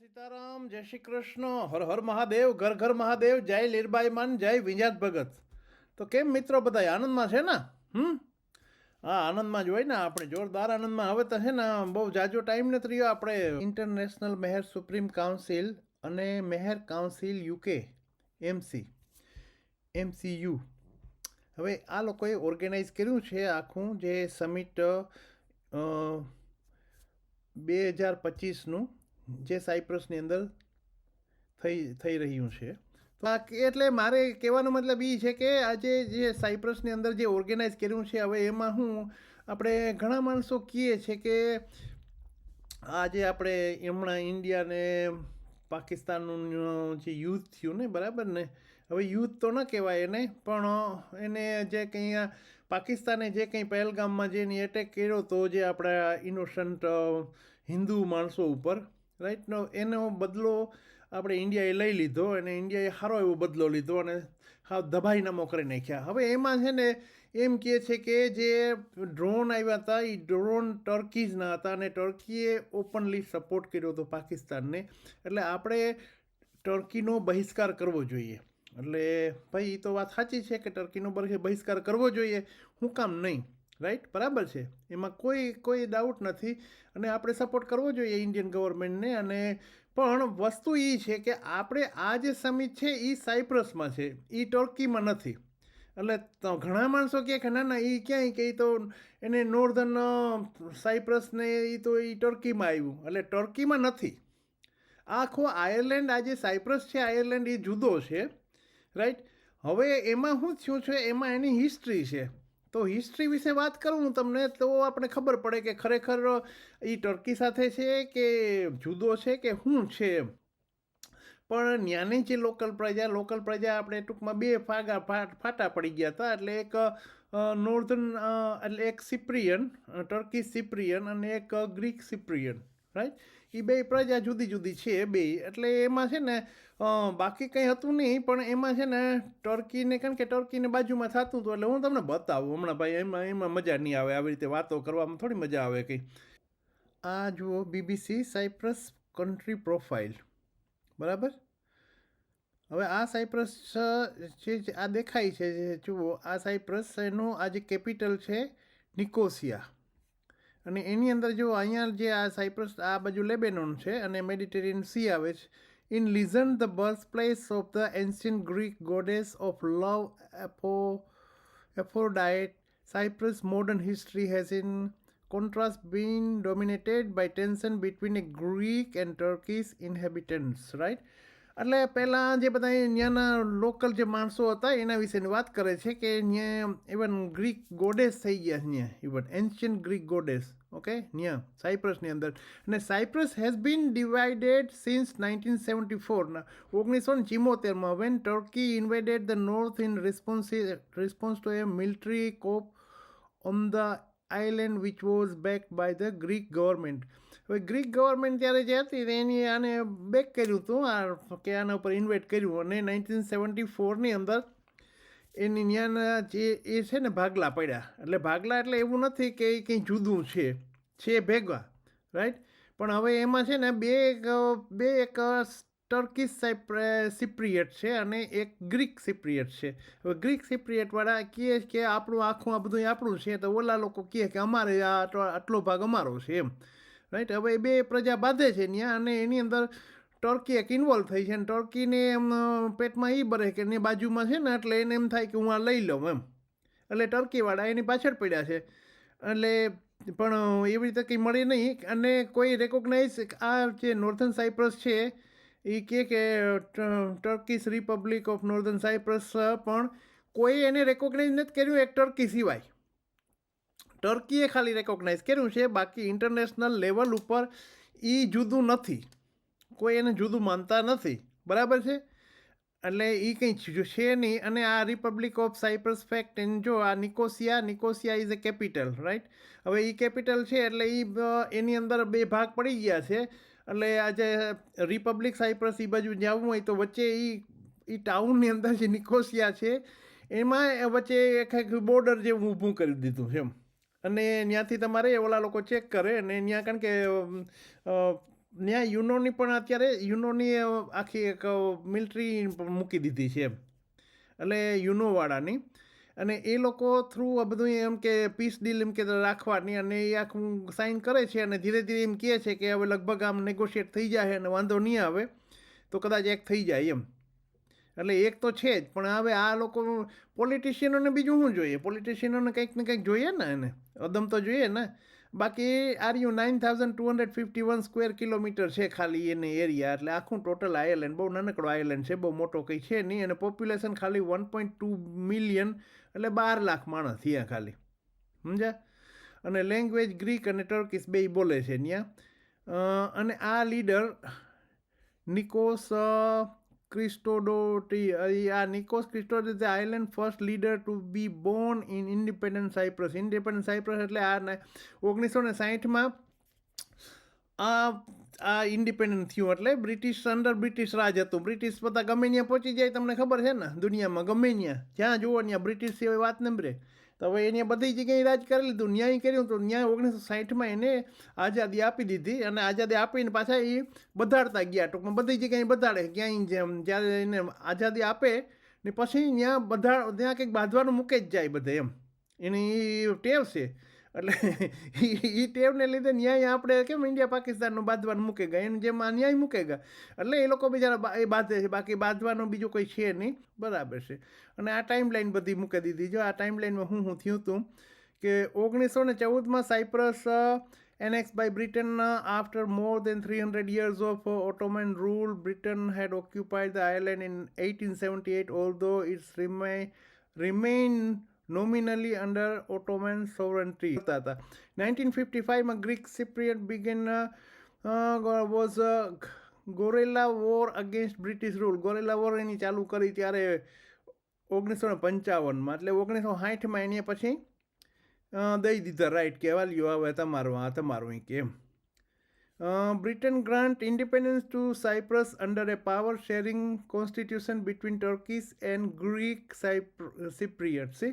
સીતારામ, જય શ્રી કૃષ્ણ, હર હર મહાદેવ, ઘર ઘર મહાદેવ, જય લીરબાઈ માન, જય વિંજાત ભગત. તો કેમ મિત્રો બધા આનંદમાં છે ને? હમ? હા આનંદમાં જ હોય ને, આપણે જોરદાર આનંદમાં. હવે તો છે ને, બહુ જાજો ટાઈમ નથી રહ્યો. આપણે ઇન્ટરનેશનલ મેહર સુપ્રીમ કાઉન્સિલ અને Meher council UK MC MCU હવે આ લોકોએ ઓર્ગેનાઇઝ કર્યું છે આખું જે સમિટ બે હજાર પચીસનું. જે સાયપ્રસની અંદર થઈ થઈ રહ્યું છે. તો એટલે મારે કહેવાનો મતલબ એ છે કે આજે જે સાયપ્રસની અંદર જે ઓર્ગેનાઇઝ કર્યું છે, હવે એમાં હું આપણે ઘણા માણસો કહીએ છે કે આજે આપણે હમણાં ઇન્ડિયા ને પાકિસ્તાનનું જે યુદ્ધ થયું ને, બરાબર ને? હવે યુદ્ધ તો ન કહેવાય એને, પણ એને જે કંઈ પાકિસ્તાને જે કંઈ પહેલગામમાં જે એની એટેક કર્યો તો જે આપણા ઇનોસન્ટ હિન્દુ માણસો ઉપર રાઈટ નો એનો બદલો આપણે ઇન્ડિયાએ લઈ લીધો અને ઇન્ડિયાએ સારો એવો બદલો લીધો અને હા દબાઈનામો કરી નાખ્યા. હવે એમાં છે ને એમ કહે છે કે જે ડ્રોન આવ્યા હતા એ ડ્રોન ટર્કીઝના હતા અને ટર્કીએ ઓપનલી સપોર્ટ કર્યો હતો પાકિસ્તાનને. એટલે આપણે ટર્કીનો બહિષ્કાર કરવો જોઈએ. એટલે ભાઈ એ તો વાત સાચી છે કે ટર્કીનો બહિષ્કાર કરવો જોઈએ. હું કામ નહીં. રાઈટ બરાબર છે. એમાં કોઈ કોઈ ડાઉટ નથી. અને આપણે સપોર્ટ કરવો જોઈએ ઇન્ડિયન ગવર્મેન્ટને અને પણ વસ્તુ એ છે કે આપણે આ જે સમિટ છે એ સાયપ્રસમાં છે. એ ટર્કીમાં નથી. એટલે ઘણા માણસો કહે કે ના ના એ ક્યાંય કે એ તો એને નોર્ધન સાયપ્રસને એ તો એ ટર્કીમાં આવ્યું. એટલે ટર્કીમાં નથી. આખો આયર્લેન્ડ આજે સાયપ્રસ છે આયર્લેન્ડ એ જુદો છે. રાઈટ હવે એમાં શું થયું છે? એમાં એની હિસ્ટ્રી છે. તો હિસ્ટ્રી વિશે વાત કરું તમને, તો આપણે ખબર પડે કે ખરેખર એ ટર્કી સાથે છે કે જુદો છે કે શું છે પણ ત્યાંની જે લોકલ પ્રજા લોકલ પ્રજા આપણે ટૂંકમાં બે ફાગા ફાટા પડી ગયા હતા. એટલે એક નોર્ધન એટલે એક સિપ્રિયન ટર્કી સિપ્રિયન અને એક ગ્રીક સિપ્રિયન રાઈટ એ બે પ્રજા જુદી જુદી છે બે. એટલે એમાં છે ને બાકી કંઈ હતું નહીં, પણ એમાં છે ને ટર્કીને, કારણ કે ટર્કીને બાજુમાં થતું હતું, એટલે હું તમને બતાવું. હમણાં ભાઈ, એમાં એમાં મજા નહીં આવે આવી રીતે વાતો કરવામાં, થોડી મજા આવે કંઈ. આ જુઓ બીબીસી સાયપ્રસ કન્ટ્રી પ્રોફાઇલ બરાબર? હવે આ સાયપ્રસ જે આ દેખાય છે જુઓ, આ સાયપ્રસ એનું આ જે કેપિટલ છે નિકોસિયા. અને એની અંદર જો અહીંયા જે આ સાયપ્રસ આ બાજુ લેબેનોન છે અને મેડિટેરિયન સી આવે છે in listen the birth place of the ancient Greek goddess of love એપો Aphrodite Cyprus modern history has in contrast been dominated by tension between a Greek and Turkish inhabitants, right? એટલે પહેલાં જે બધા ત્યાંના local જે માણસો હતા, એના વિશેની વાત કરે છે કે ત્યાં ઇવન ગ્રીક ગોડેસ થઈ ગયા છે ત્યાં even ancient Greek goddess okay ત્યાં સાયપ્રસની અંદર. અને Cyprus has been divided since nineteen seventy ફોરના ઓગણીસો ને ચિમોતેરમાં when Turkey invaded the north in response response to a military coup on the island which was back by the Greek government હવે Greek government ત્યારે જે હતી એની આને back કર્યું હતું, આ કે આના ઉપર ઇન્વેટ કર્યું. અને નાઇન્ટીન સેવન્ટી ફોરની અંદર એની ત્યાંના જે એ છે ને ભાગલા પડ્યા. એટલે ભાગલા એટલે એવું નથી કે એ કંઈ જુદું છે છે ભેગા રાઈટ પણ હવે એમાં છે ને બે એક બે એક ટર્કીશ સિપ્રિયટ છે અને એક ગ્રીક સિપ્રિયટ છે. હવે ગ્રીક સિપ્રિયટવાળા કહે કે આપણું આખું આ બધું આપણું છે, તો ઓલા લોકો કહે કે અમારે આ આટલો ભાગ અમારો છે એમ. રાઈટ હવે બે પ્રજા બાંધે છે ત્યાં અને એની અંદર ટર્કી એક ઇન્વોલ્વ થઈ છે અને ટર્કીને એમ પેટમાં એ બરે કે એની બાજુમાં છે ને એટલે એને એમ થાય કે હું આ લઈ લઉં એમ. એટલે ટર્કીવાળા એની પાછળ પડ્યા છે. એટલે પણ એવી રીતે કંઈ મળી નહીં. અને કોઈ રેકોગ્નાઇઝ આ જે નોર્ધન સાયપ્રસ છે એ કહે કે Turkish Republic of Northern Cyprus પણ કોઈ એને રેકોગ્નાઇઝ નથી કર્યું એક ટર્કી સિવાય. ટર્કીએ ખાલી રેકોગ્નાઇઝ કર્યું છે, બાકી ઇન્ટરનેશનલ લેવલ ઉપર એ જુદું નથી. કોઈ એને જુદું માનતા નથી. બરાબર છે? એટલે એ કંઈ છે નહીં, અને આ Republic of Cyprus fact an જો આ Nicosia Nicosia is a capital right હવે એ કેપિટલ છે એટલે એ એની અંદર બે ભાગ પડી ગયા છે. એટલે આજે રિપબ્લિક સાયપ્રસ એ બાજુ જવું હોય તો વચ્ચે એ એ ટાઉનની અંદર જે નિકોસિયા છે, એમાં વચ્ચે એક બોર્ડર જેવું ઊભું કરી દીધું છે એમ. અને ત્યાંથી તમારે ઓલા લોકો ચેક કરે અને ત્યાં કારણ કે ત્યાં યુનોની પણ અત્યારે યુનોની આખી એક મિલિટરી મૂકી દીધી છે એમ. એટલે યુનોવાળાની. અને એ લોકો થ્રુ આ બધું એમ કે પીસ ડીલ એમ કે રાખવાની અને એ આખું સાઇન કરે છે અને ધીરે ધીરે એમ કહે છે કે હવે લગભગ આમ નેગોશિએટ થઈ જાય અને વાંધો નહીં આવે, તો કદાચ એક થઈ જાય એમ. એટલે એક તો છે જ, પણ હવે આ લોકો પોલિટિશિયનોને બીજું શું જોઈએ? પોલિટિશિયનોને કંઈક ને કંઈક જોઈએ ને એને? અદમ તો જોઈએ ને? બાકી are you nine thousand two hundred fifty one square kilometre છે ખાલી એને એરિયા એટલે આખું ટોટલ આયર્લેન્ડ બહુ નાનકડો આયર્લેન્ડ છે, બહુ મોટો કંઈ છે નહીં, અને પોપ્યુલેશન ખાલી વન પોઈન્ટ ટુ મિલિયન એટલે બાર લાખ માણસ ત્યાં ખાલી. સમજ્યા? અને લેંગ્વેજ ગ્રીક અને ટર્કીશ બે બોલે છે ત્યાં અને આ લીડર નિકોસ ક્રિસ્ટોડોટી આ Nikos Christodo the island first leader to be born in independent Cyprus independent Cyprus એટલે આ ઓગણીસો ને સાહીઠમાં આ આ ઇન્ડિપેન્ડન્ટ થયું એટલે બ્રિટિશ અંડર બ્રિટિશ રાજ હતું. બ્રિટિશ બધા ગમે ત્યાં પહોંચી જાય, તમને ખબર છે ને? દુનિયામાં ગમે ત્યાં. જ્યાં જુઓ ત્યાં બ્રિટિશ સિવાય વાત નંબરે. તો હવે એને બધી જગ્યાએ રાજ કરી લીધું, ન્યાય કર્યું તો ન્યાય ઓગણીસો સાહીઠમાં એને આઝાદી આપી દીધી અને આઝાદી આપીને પાછા એ બધાડતા ગયા. ટૂંકમાં બધી જગ્યાએ બધાડે, ક્યાંય જેમ, જ્યારે એને આઝાદી આપે ને પછી ત્યાં બધા, ત્યાં કંઈક બાંધવાનું મૂકે જ જાય બધે એમ. એની ટેવ છે. એટલે એ ટેવને લીધે ન્યાય આપણે કેમ ઇન્ડિયા પાકિસ્તાનનું બાંધવાનું મૂકે ગયા એને જેમ ન્યાય મૂકે ગયા એટલે એ લોકો બિચારા એ બાંધે છે. બાકી બાંધવાનું બીજું કોઈ છે નહીં. બરાબર છે. અને આ ટાઈમ લાઈન બધી મૂકી દીધી. જો આ ટાઈમ લાઈનમાં હું હું થયું હતું કે ઓગણીસો ને ચૌદમાં Cyprus annex by Britain after more than three hundred years of Ottoman rule Britain had occupied the Ireland in eighteen seventy eight though it's રિમે remain nominally under Ottoman sovereignty હતા હતા nineteen fifty ફાઇવમાં Greek Cypriot began was guerrilla war against British rule guerrilla war એની ચાલુ કરી ત્યારે ઓગણીસો ને પંચાવનમાં. એટલે ઓગણીસો સાઠમાં એને પછી અ, દઈ દીધા. રાઈટ કે વાલ્યો હવે તમારું આ તમારું ઈ કે એમ Britain grant independence to Cyprus under a power sharing constitution between Turkish and Greek Cypriot see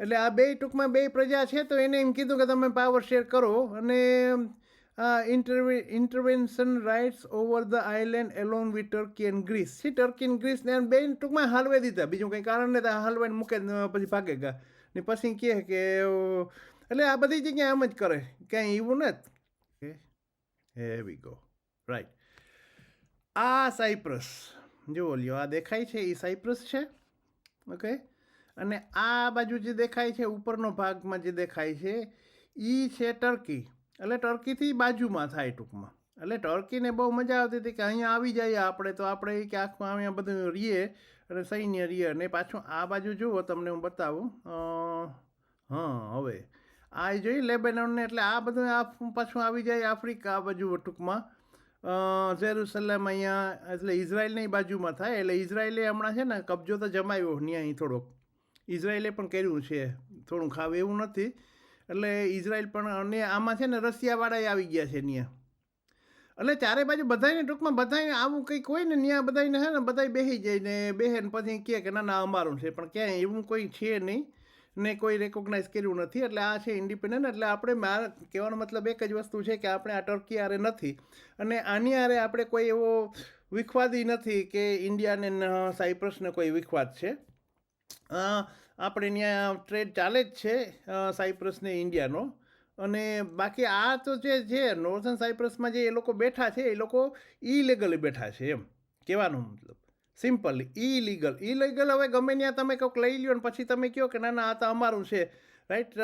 એટલે આ બે ટૂંકમાં બે પ્રજા છે, તો એને એમ કીધું કે તમે પાવર શેર કરો અને ઇન્ટરવે intervention rights over the island along with Turkey and Greece see Turkey and Greece ને બે ટૂંકમાં હાલવે દીધા. બીજું કંઈ કારણ નહીં હાલવાને મૂકે પછી ભાગે ગયા ને પછી કહે કે એટલે આ બધી જગ્યાએ આમ જ કરે. ક્યાંય એવું નથી. હે વી ગો રાઈટ આ સાયપ્રસ જુઓ લ્યો, આ દેખાય છે, એ સાયપ્રસ છે. ઓકે અને આ બાજુ જે દેખાય છે, ઉપરનો ભાગમાં જે દેખાય છે એ છે ટર્કી. એટલે ટર્કીથી બાજુમાં થાય ટૂંકમાં. એટલે ટર્કીને બહુ મજા આવતી હતી કે અહીંયા આવી જાય આપણે, તો આપણે કે આખું અહીંયા બધું રીએ અને સૈન્ય રીએ. અને પાછું આ બાજુ જુઓ, તમને હું બતાવું. હં, હવે. આ જોઈ લેબેનોનને, એટલે આ બધું આ પાછું આવી જાય આફ્રિકા આ બાજુ ટૂંકમાં. જેરુસલેમ અહીંયા, એટલે ઇઝરાયલની બાજુમાં થાય. એટલે ઇઝરાયલે હમણાં છે ને, કબજો તો જમાવ્યો ન્યાય થોડોક. ઇઝરાયલે પણ કર્યું છે. થોડું ખાવ એવું નથી. એટલે ઇઝરાયલ પણ અને આમાં છે ને રશિયાવાળાએ આવી ગયા છે ત્યાં એટલે ચારે બાજુ બધાને ટૂંકમાં બધાને આવું કંઈક હોય ને ત્યાં બધાને છે ને બધા બેસી જાય ને બેસે ને પછી કહે કે ના ના, અમારું છે. પણ ક્યાંય એવું કોઈ છે નહીં ને કોઈ રેકોગ્નાઇઝ કર્યું નથી. એટલે આ છે ઇન્ડિપેન્ડન્ટ એટલે આપણે મારા કહેવાનો મતલબ એક જ વસ્તુ છે કે આપણે આ ટર્કી આરે નથી. અને આની આરે આપણે કોઈ એવો વિખવાદી નથી કે ઇન્ડિયાને સાયપ્રસને કોઈ વિખવાદ છે. આપણે ત્યાં ટ્રેડ ચાલે જ છે અ, સાયપ્રસ ને ઇન્ડિયાનો. અને બાકી આ તો જે છે નોર્થન સાયપ્રસમાં જે એ લોકો બેઠા છે એ લોકો ઇલીગલી બેઠા છે એમ. કહેવાનો મતલબ. સિમ્પલ ઇલીગલ ઇલીગલ હવે ગમે ત્યાં તમે કંઈક લઈ લ્યો ને પછી તમે કહો કે ના ના આ તો અમારું છે. રાઈટ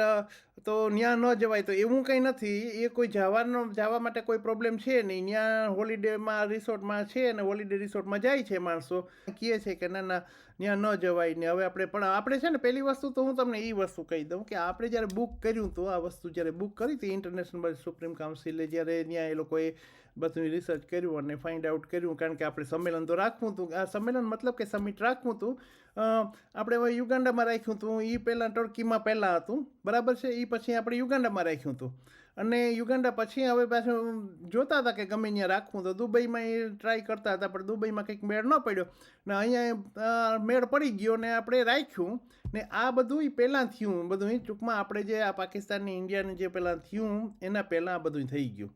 તો ત્યાં ન જવાય. તો એવું કંઈ નથી. એ કોઈ જવાનો, જવા માટે કોઈ પ્રોબ્લેમ છે નહીં. ત્યાં હોલિડેમાં, રિસોર્ટમાં છે અને હોલિડે રિસોર્ટમાં જાય છે માણસો. કહે છે કે ના ના ત્યાં ન જવાય ને હવે આપણે, પણ આપણે છે ને, પહેલી વસ્તુ તો હું તમને એ વસ્તુ કહી દઉં કે આપણે જ્યારે બુક કર્યું હતું આ વસ્તુ જ્યારે બુક કરી હતી ઇન્ટરનેશનલ સુપ્રીમ કાઉન્સિલે જ્યારે ત્યાં એ લોકોએ બધું રિસર્ચ કર્યું અને ફાઇન્ડ આઉટ કર્યું, કારણ કે આપણે સંમેલન તો રાખવું હતું. આ સંમેલન મતલબ કે સમિટ રાખવું હતું. આપણે હવે યુગાન્ડામાં રાખ્યું હતું. એ પહેલાં ટર્કીમાં પહેલાં હતું. બરાબર છે? એ પછી આપણે યુગાન્ડામાં રાખ્યું હતું. અને યુગાન્ડા પછી હવે પાછું જોતા હતા કે ગમે ત્યાં રાખવું તો દુબઈમાં એ ટ્રાય કરતા હતા, પણ દુબઈમાં કંઈક મેળ ન પડ્યો. ને અહીંયા મેળ પડી ગયો ને આપણે રાખ્યું. ને આ બધું પહેલાં થયું બધું. ટૂંકમાં આપણે જે આ પાકિસ્તાનની, ઇન્ડિયાની જે પહેલાં થયું, એના પહેલાં આ બધું થઈ ગયું.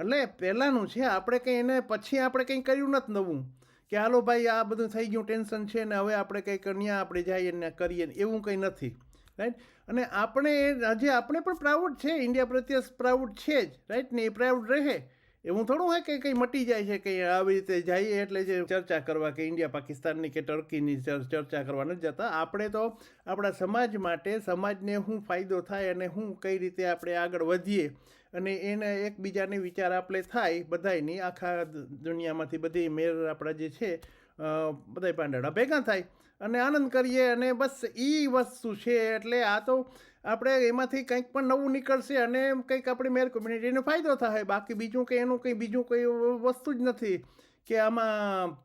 એટલે પહેલાંનું છે, આપણે કંઈ એને પછી આપણે કંઈ કર્યું નથી નવું. કે હાલો ભાઈ, આ બધું થઈ ગયું, ટેન્શન છે ને હવે આપણે કંઈ ત્યાં આપણે જઈએ ને કરીએ ને એવું કંઈ નથી. રાઈટ અને આપણે આજે આપણે પણ પ્રાઉડ છે, ઇન્ડિયા પ્રત્યે પ્રાઉડ છે જ. રાઈટ ને એ પ્રાઉડ રહે. એવું થોડું હોય કે કંઈ મટી જાય છે કંઈ આવી રીતે જઈએ એટલે જે ચર્ચા કરવા કે ઇન્ડિયા, પાકિસ્તાનની કે ટર્કીની ચર- ચર્ચા કરવા નથી જતા. આપણે તો આપણા સમાજ માટે, સમાજને શું ફાયદો થાય અને શું કઈ રીતે આપણે આગળ વધીએ અને એને એકબીજાને વિચાર આપણે થાય બધાયની, આખા દુનિયામાંથી બધી મેર આપણા જે છે બધા પાંડડા ભેગા થાય. અને આનંદ કરીએ અને બસ એ વસ્તુ છે. એટલે આ તો આપણે એમાંથી કંઈક પણ નવું નીકળશે અને કંઈક આપણી મેર કોમ્યુનિટીને ફાયદો થાય. બાકી બીજું કંઈ એનું કંઈ બીજું કોઈ વસ્તુ જ નથી કે આમાં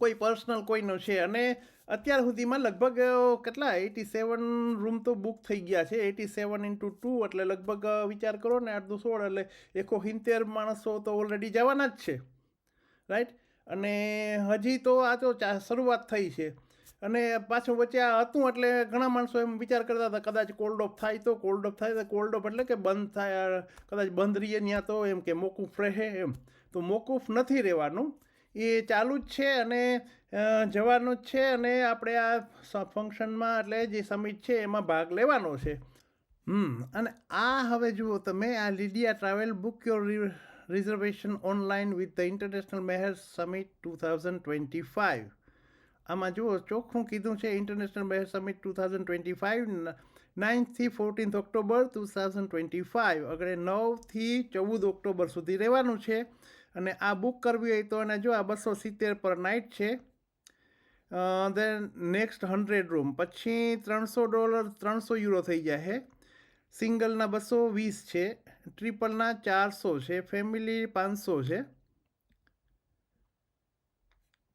કોઈ પર્સનલ કોઈનો છે. અને અત્યાર સુધીમાં લગભગ કેટલા? એટી સેવન રૂમ તો બુક થઈ ગયા છે. એટી સેવન ઇન્ટુ ટુ એટલે લગભગ વિચાર કરો ને આઠ દુ સોળ એટલે એકો સિત્તેર માણસો તો ઓલરેડી જવાના જ છે. રાઈટ અને હજી તો આ તો શરૂઆત થઈ છે. અને પાછું વચ્ચે આ હતું એટલે ઘણા માણસો એમ વિચાર કરતા હતા, કદાચ કોલ્ડ ઓફ થાય તો કોલ્ડ ઓફ થાય, તો કોલ્ડ ઓફ એટલે કે બંધ થાય કદાચ બંધ રહીએ ત્યાં તો એમ કે મોકૂફ રહે એમ. તો મોકૂફ નથી રહેવાનું. એ ચાલુ જ છે અને જવાનું જ છે અને આપણે આ ફંક્શનમાં એટલે જે સમિટ છે એમાં ભાગ લેવાનો છે. હમ, અને આ હવે જુઓ તમે, આ Lydia travel book your reservation online with the international Mehr summit two thousand twenty five આમાં જુઓ, ચોખ્ખું કીધું છે international બહેર summit two thousand twenty five નાઇન્થથી fourteenth October two thousand twenty five અગરે નવથી ચૌદ ઓક્ટોબર સુધી રહેવાનું છે. અને આ બુક કરવી હોય તો એને જો આ બસો સિત્તેર પર નાઇટ છે. ધેન નેક્સ્ટ હંડ્રેડ રૂમ પછી ત્રણસો ડોલર ત્રણસો યુરો થઈ જાય છે સિંગલના બસો વીસ છે. ટ્રિપલના ચારસો છે. ફેમિલી પાંચસો છે.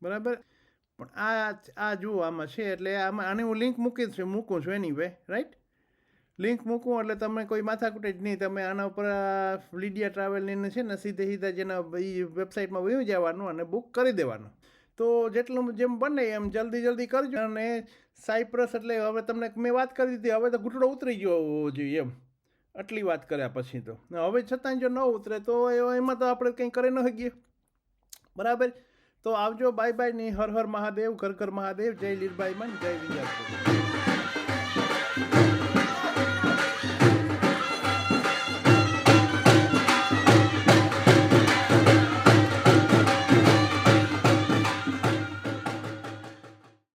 બરાબર? પણ આ આ જુઓ, આમાં છે એટલે આમાં, આને હું લિંક મૂકી છું મૂકું છું એની વે રાઈટ લિંક મૂકું એટલે તમે કોઈ માથાકૂટ જ નહીં, તમે આના ઉપર લીડિયા ટ્રાવેલની છે ને સીધે સીધા જેના એ વેબસાઇટમાં વયું જવાનું અને બુક કરી દેવાનું. તો જેટલું જેમ બને એમ જલ્દી જલ્દી કરજો અને સાયપ્રસ એટલે હવે તમને મેં વાત કરી દીધી, હવે તો ઘૂંટડો ઉતરી ગયો હોવો જોઈએ એમ. આટલી વાત કર્યા પછી તો. હવે છતાં જો ન ઉતરે તો એમાં તો આપણે કંઈ કરી ન શકીએ. બરાબર? તો આવજો, બાય બાયની હર હર મહાદેવ કર કર મહાદેવ, જય લીરબાઈ મન, જય વિજાપુર